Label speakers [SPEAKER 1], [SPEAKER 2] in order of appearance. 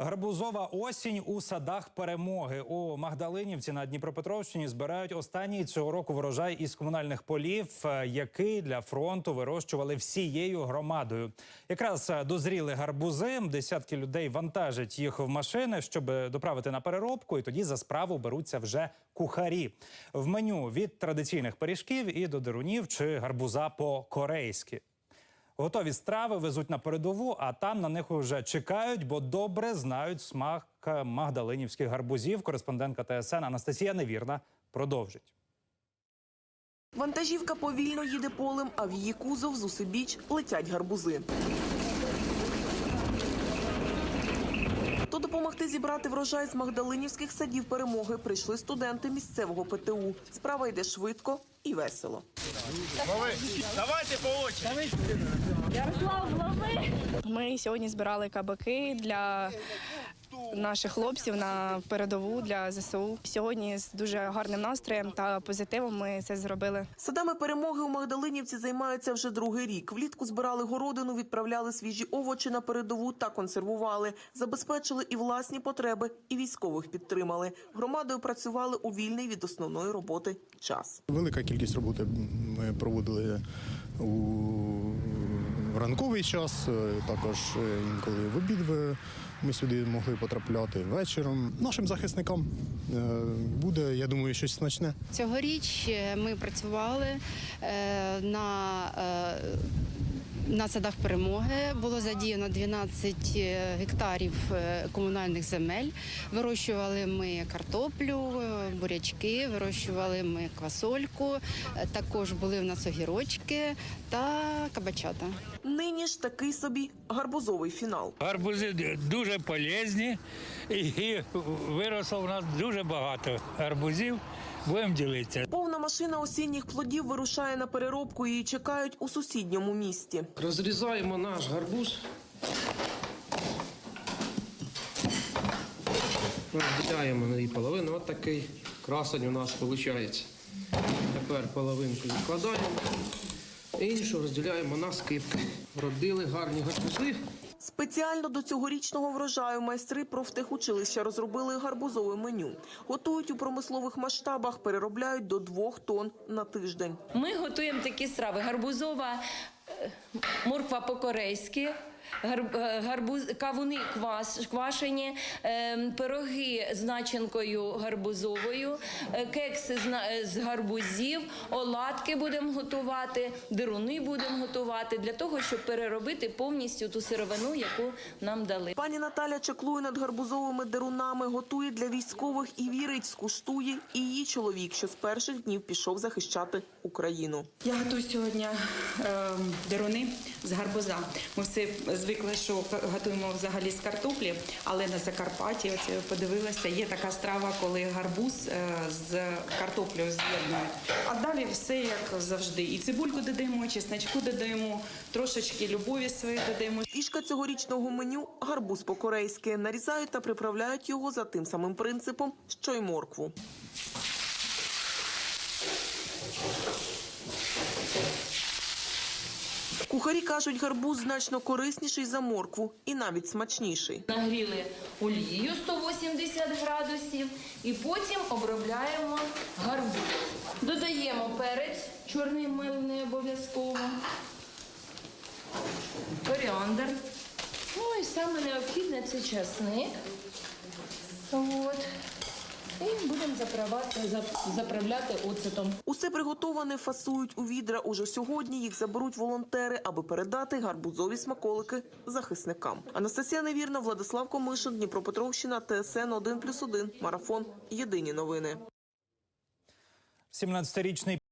[SPEAKER 1] Гарбузова осінь у садах перемоги у Магдалинівці на Дніпропетровщині збирають останній цього року врожай із комунальних полів, е, який для фронту вирощували всією громадою. Якраз е, дозріли гарбузи. Десятки людей вантажать їх в машини, щоб доправити на переробку, і тоді за справу беруться вже кухарі. В меню від традиційних пиріжків і до дерунів чи гарбуза по-корейськи. Готові страви везуть на передову, а там на них уже чекають, бо добре знають смак е, магдалинівських гарбузів. Кореспондентка ТСН Анастасія Невірна продовжить.
[SPEAKER 2] Вантажівка повільно їде полем, а в її кузов з усебіч летять гарбузи. Допомогти зібрати врожай з магдалинівських садів перемоги прийшли студенти місцевого ПТУ. Справа йде швидко і весело. Давайте по очі.
[SPEAKER 3] Ми сьогодні збирали кабаки для наших хлопців на передову для ЗСУ. Сьогодні з дуже гарним настроєм та позитивом ми це зробили.
[SPEAKER 2] Садами перемоги у Магдалинівці займаються вже другий рік. Влітку збирали городину, відправляли свіжі овочі на передову та консервували. Забезпечили і власні потреби, і військових підтримали. Громадою працювали у вільний від основної роботи час.
[SPEAKER 4] Велика кількість роботи ми проводили у ранковий час, е, також е, інколи в обід ми сюди могли потрапляти вечором. Нашим захисникам е, буде, я думаю, щось значне.
[SPEAKER 5] Цьогоріч ми працювали на, на садах перемоги. Було задіяно 12 е, гектарів е, комунальних земель. Вирощували ми картоплю, е, бурячки, вирощували ми квасольку. Також були в нас огірочки та кабачата.
[SPEAKER 2] Нині ж такий собі гарбузовий фінал.
[SPEAKER 6] Гарбузи дуже полезні і виросло в нас дуже багато гарбузів. Будемо ділитися.
[SPEAKER 2] Повна машина осінніх плодів вирушає на переробку. Її чекають у сусідньому місті.
[SPEAKER 7] Розрізаємо наш гарбуз. Розділяємо на дві половини. Ось такий красень у нас виходить. Тепер половинку відкладаємо. Іншу розділяємо на скипки. Родили гарні гарбузи.
[SPEAKER 2] Спеціально до цьогорічного врожаю майстри профтехучилища розробили гарбузове меню. Готують у промислових масштабах, переробляють до двох тонн на тиждень.
[SPEAKER 8] Ми готуємо такі страви: гарбузова е, морква по-корейськи. Е, Гарбуз, кавуни квас, квашені, е, пироги з начинкою гарбузовою, е, кекси з, гарбузів, оладки будемо готувати, дируни будемо готувати для того, щоб переробити повністю ту сировину, яку нам дали.
[SPEAKER 2] Пані Наталя чеклує над гарбузовими дерунами, готує для військових і вірить, скуштує і її чоловік, що з перших днів пішов захищати Україну.
[SPEAKER 9] Я готую сьогодні е, деруни з гарбуза. Ми все звикли, що готуємо взагалі з картоплі, але на Закарпатті, от подивилася, є така страва, коли гарбуз е, з картоплею з'єднують. А далі все як завжди. І цибульку додаємо, і чесночку додаємо, трошечки любові своєї додаємо.
[SPEAKER 2] Фішка цьогорічного меню гарбуз по-корейськи. Нарізають та приправляють його за тим самим принципом, що й моркву. Кухарі кажуть, гарбуз значно корисніший за моркву і навіть смачніший.
[SPEAKER 8] Нагріли олією 180 градусів і потім обробляємо гарбуз. Додаємо перець, чорний мелений обов'язково, коріандр. Ну і саме необхідне це часник. І будемо заправляти, заправляти оцетом.
[SPEAKER 2] Усе приготоване фасують у відра. Уже сьогодні їх заберуть волонтери, аби передати гарбузові смаколики захисникам. Анастасія Невірна, Владислав Комишин, Дніпропетровщина, ТСН 1+,1, Марафон. Єдині новини.
[SPEAKER 1] 17-річний